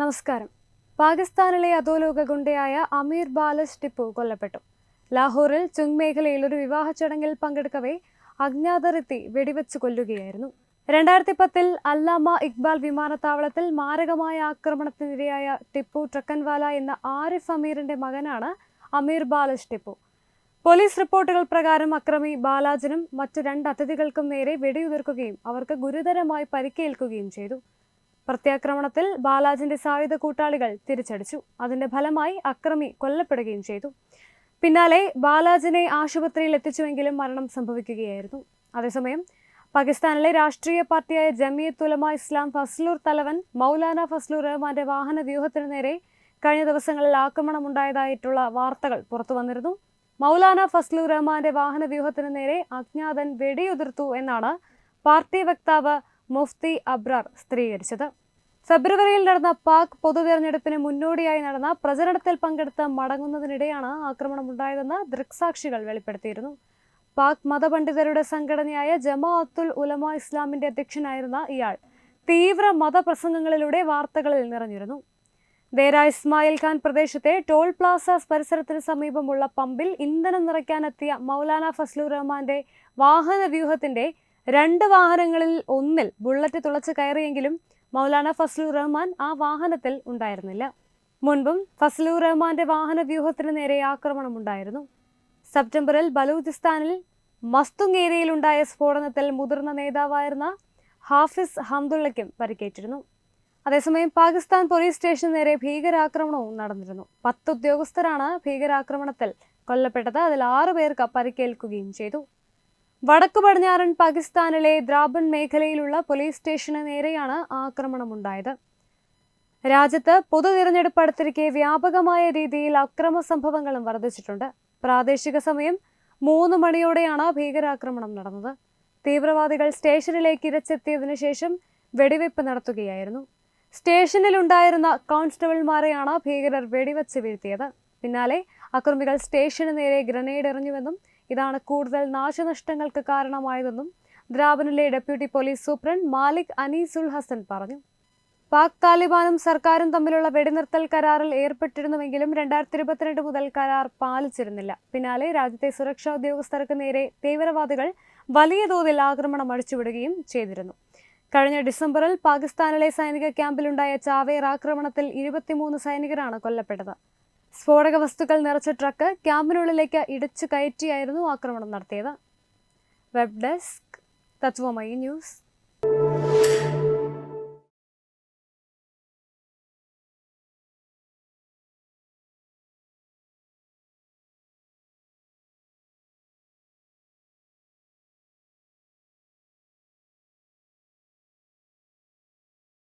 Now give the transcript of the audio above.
നമസ്കാരം. പാകിസ്ഥാനിലെ അധോലോക ഗുണ്ടയായ അമീർ ബാലസ് ടിപ്പു കൊല്ലപ്പെട്ടു. ലാഹോറിൽ ചുങ് മേഖലയിൽ ഒരു വിവാഹ ചടങ്ങിൽ പങ്കെടുക്കവേ അജ്ഞാതർ എത്തി വെടിവെച്ച് കൊല്ലുകയായിരുന്നു. രണ്ടായിരത്തി പത്തിൽ അല്ലാമ ഇക്ബാൽ വിമാനത്താവളത്തിൽ മാരകമായ ആക്രമണത്തിനിരയായ ടിപ്പു ട്രക്കൻവാല എന്ന ആരിഫ് അമീറിന്റെ മകനാണ് അമീർ ബാലസ് ടിപ്പു. പോലീസ് റിപ്പോർട്ടുകൾ പ്രകാരം അക്രമി ബാലാജിനും മറ്റു രണ്ട് അതിഥികൾക്കും നേരെ വെടിയുതിർക്കുകയും അവർക്ക് ഗുരുതരമായി പരിക്കേൽക്കുകയും ചെയ്തു. പ്രത്യാക്രമണത്തിൽ ബാലാജിന്റെ സായുധ കൂട്ടാളികൾ തിരിച്ചടിച്ചു. അതിന്റെ ഫലമായി അക്രമി കൊല്ലപ്പെടുകയും ചെയ്തു. പിന്നാലെ ബാലാജിനെ ആശുപത്രിയിൽ എത്തിച്ചുവെങ്കിലും മരണം സംഭവിക്കുകയായിരുന്നു. അതേസമയം പാകിസ്ഥാനിലെ രാഷ്ട്രീയ പാർട്ടിയായ ജമിയത്ത് ഉലമ ഇസ്ലാം ഫസ്ലൂർ തലവൻ മൗലാന ഫസ്ലൂർ റഹ്മാന്റെ വാഹന വ്യൂഹത്തിനു നേരെ കഴിഞ്ഞ ദിവസങ്ങളിൽ ആക്രമണമുണ്ടായതായിട്ടുള്ള വാർത്തകൾ പുറത്തു വന്നിരുന്നു. മൗലാന ഫസ്ലൂർ റഹ്മാന്റെ വാഹന വ്യൂഹത്തിനു നേരെ അജ്ഞാതൻ വെടിയുതിർത്തു എന്നാണ് പാർട്ടി വക്താവ് മുഫ്തി അബ്രാർ സ്ഥിരീകരിച്ചത്. ഫെബ്രുവരിയിൽ നടന്ന പാക് പൊതു തെരഞ്ഞെടുപ്പിന് മുന്നോടിയായി നടന്ന പ്രചരണത്തിൽ പങ്കെടുത്ത് മടങ്ങുന്നതിനിടെയാണ് ആക്രമണമുണ്ടായതെന്ന് ദൃക്സാക്ഷികൾ വെളിപ്പെടുത്തിയിരുന്നു. പാക് മതപണ്ഡിതരുടെ സംഘടനയായ ജമാഅത്തുൽ ഉലമ ഇസ്ലാമിന്റെ അധ്യക്ഷനായിരുന്ന ഇയാൾ തീവ്ര മതപ്രസംഗങ്ങളിലൂടെ വാർത്തകളിൽ നിറഞ്ഞിരുന്നു. ദേര ഇസ്മായിൽ ഖാൻ പ്രദേശത്തെ ടോൾ പ്ലാസ പരിസരത്തിന് സമീപമുള്ള പമ്പിൽ ഇന്ധനം നിറയ്ക്കാനെത്തിയ മൗലാന ഫസ്ലു റഹ്മാന്റെ വാഹന വ്യൂഹത്തിന്റെ രണ്ട് വാഹനങ്ങളിൽ ഒന്നിൽ ബുള്ളറ്റ് തുളച്ച് കയറിയെങ്കിലും മൗലാന ഫസ്ലു റഹ്മാൻ ആ വാഹനത്തിൽ ഉണ്ടായിരുന്നില്ല. മുൻപും ഫസ്ലു റഹ്മാന്റെ വാഹന വ്യൂഹത്തിന് നേരെ ആക്രമണമുണ്ടായിരുന്നു സെപ്റ്റംബറിൽ ബലൂചിസ്ഥാനിൽ മസ്തുങ് ഏരിയയിലുണ്ടായ സ്ഫോടനത്തിൽ മുതിർന്ന നേതാവായിരുന്ന ഹാഫിസ് ഹംദുള്ളയ്ക്കും പരിക്കേറ്റിരുന്നു. അതേസമയം പാകിസ്ഥാൻ പോലീസ് സ്റ്റേഷന് നേരെ ഭീകരാക്രമണവും നടന്നിരുന്നു. പത്ത് ഉദ്യോഗസ്ഥരാണ് ഭീകരാക്രമണത്തിൽ കൊല്ലപ്പെട്ടത്. അതിൽ ആറു പേർക്ക് പരിക്കേൽക്കുകയും ചെയ്തു. വടക്കു പടിഞ്ഞാറൻ പാകിസ്ഥാനിലെ ദ്രാബൻ മേഖലയിലുള്ള പോലീസ് സ്റ്റേഷന് നേരെയാണ് ആക്രമണമുണ്ടായത്. രാജ്യത്ത് പൊതു തിരഞ്ഞെടുപ്പ് അടുത്തിരിക്കെ വ്യാപകമായ രീതിയിൽ അക്രമ സംഭവങ്ങളും വർദ്ധിച്ചിട്ടുണ്ട്. പ്രാദേശിക സമയം മൂന്ന് മണിയോടെയാണ് ഭീകരാക്രമണം നടന്നത്. തീവ്രവാദികൾ സ്റ്റേഷനിലേക്ക് ഇരച്ചെത്തിയതിനു ശേഷം വെടിവെപ്പ് നടത്തുകയായിരുന്നു. സ്റ്റേഷനിലുണ്ടായിരുന്ന കോൺസ്റ്റബിൾമാരെയാണ് ഭീകരർ വെടിവെച്ച് വീഴ്ത്തിയത്. പിന്നാലെ അക്രമികൾ സ്റ്റേഷന് നേരെ ഗ്രനേഡ് എറിഞ്ഞുവെന്നും ഇതാണ് കൂടുതൽ നാശനഷ്ടങ്ങൾക്ക് കാരണമായതെന്നും ദ്രാബനിലെ deputy police superintendent Malik Anisul Hasan പറഞ്ഞു. പാക് താലിബാനും സർക്കാരും തമ്മിലുള്ള വെടിനിർത്തൽ കരാറിൽ ഏർപ്പെട്ടിരുന്നുവെങ്കിലും രണ്ടായിരത്തി ഇരുപത്തിരണ്ട് മുതൽ കരാർ പാലിച്ചിരുന്നില്ല. പിന്നാലെ രാജ്യത്തെ സുരക്ഷാ ഉദ്യോഗസ്ഥർക്ക് നേരെ തീവ്രവാദികൾ വലിയ തോതിൽ ആക്രമണം അഴിച്ചുവിടുകയും ചെയ്തിരുന്നു. കഴിഞ്ഞ ഡിസംബറിൽ പാകിസ്ഥാനിലെ സൈനിക ക്യാമ്പിലുണ്ടായ ചാവേർ ആക്രമണത്തിൽ ഇരുപത്തിമൂന്ന് സൈനികരാണ് കൊല്ലപ്പെട്ടത്. സ്ഫോടക വസ്തുക്കൾ നിറച്ച ട്രക്ക് ക്യാമ്പിനുള്ളിലേക്ക് ഇടിച്ചു കയറ്റിയായിരുന്നു ആക്രമണം നടത്തിയത്. Web desk Tatwamayi news.